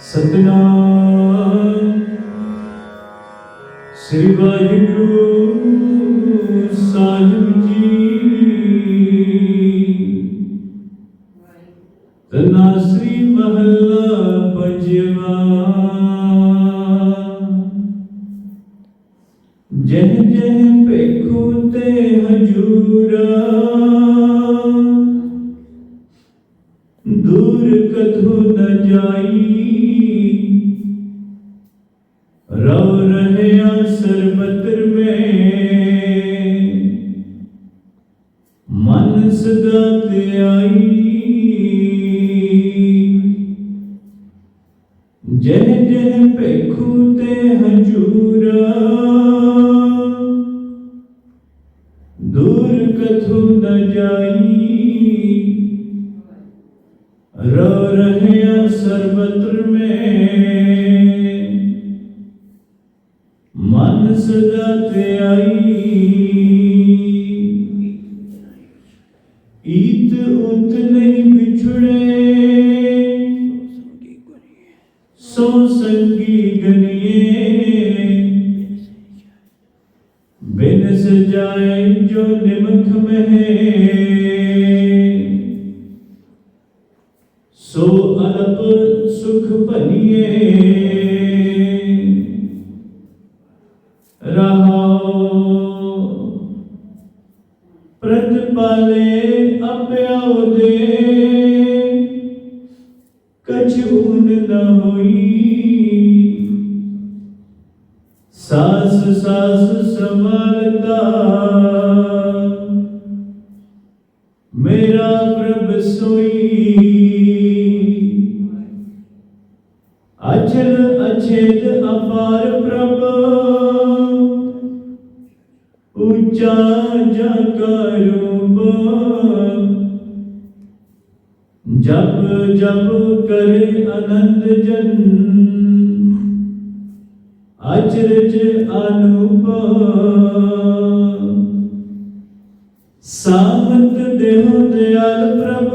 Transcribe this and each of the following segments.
ਸਤਨਾਮ। ਸ੍ਰੀ ਵਾਹਿਗੁਰੂ ਸਾਹਿਬ ਜੀ। ਤਨਾ ਸ੍ਰੀ ਮਹੱਲਾ ਪੰਜਵਾ। ਜਹ ਜਹ ਭੇਖੂ ਤੇ ਹਜੂਰਾ। ਦੂਰ ਕਥੂ ਨ ਜਾਈ। ਰਵ ਰਹਿਆ ਸਰਬਤਰ ਮੈਂ। ਮਨ ਸਦਾ ਤੇ ਆਈ ਜਹ ਜਹ ਭੇਖੂ ਤੇ ਹਜੂਰਾ। ਦੂਰ ਕਥੂ ਨ ਜਾਈ। ਰੋ ਰਹਿਆ ਸਰਬਤਰ ਮੈਂ ਮਨ ਸਦਾ ਤੇ ਆਈ ਈਤ ਉਤ ਨਹੀਂ ਵਿਛੜੇ ਸੋ ਸੰਗੀ ਗਨੀਏ ਬਿਨ ਸਜਾਏ ਜੋ ਨਿਮਖ ਮਹਿ ਸੋ ਅਲਪ ਸੁਖ ਭਨੀਏ ਰਹਾਉ ਪ੍ਰਤਪਾਲੇ ਅਪਿਆਉ ਦੇ। ਕਛ ਨ ਹੋਈ। ਸਾਸ ਸਾਸ ਸਮਾਲਤਾ ਉੱਚਾ ਜਗ ਰੂਪ ਜਪ ਜਪ ਕਰੇ ਅਨੰਦ ਜਨ ਅਚਰਜ ਅਨੂਪ ਸਾਮਤ ਦੇਹੁ ਦਿਆਲ ਪ੍ਰਭ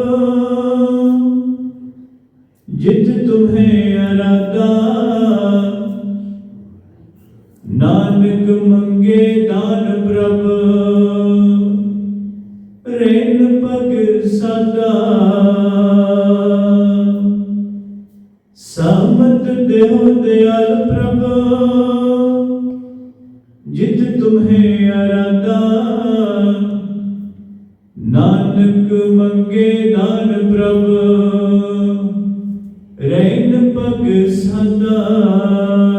ਜਿਤ ਤੁਮੇ ਅਰਾਦਾ ਨਾਨਕ ਮੰਗੇ ਪ੍ਰਭ ਰੇਨ ਪਗ ਸਦਾ ਸਮਤ ਦੇਹੁ ਦਿਆਲ ਪ੍ਰਭ, ਜਿਤ ਤੁਮੇ ਅਰਾਦਾ ਨਾਨਕ ਮੰਗੇ ਦਾਨ ਪ੍ਰਭ ਰੈਨ ਭਗ ਸਦਾ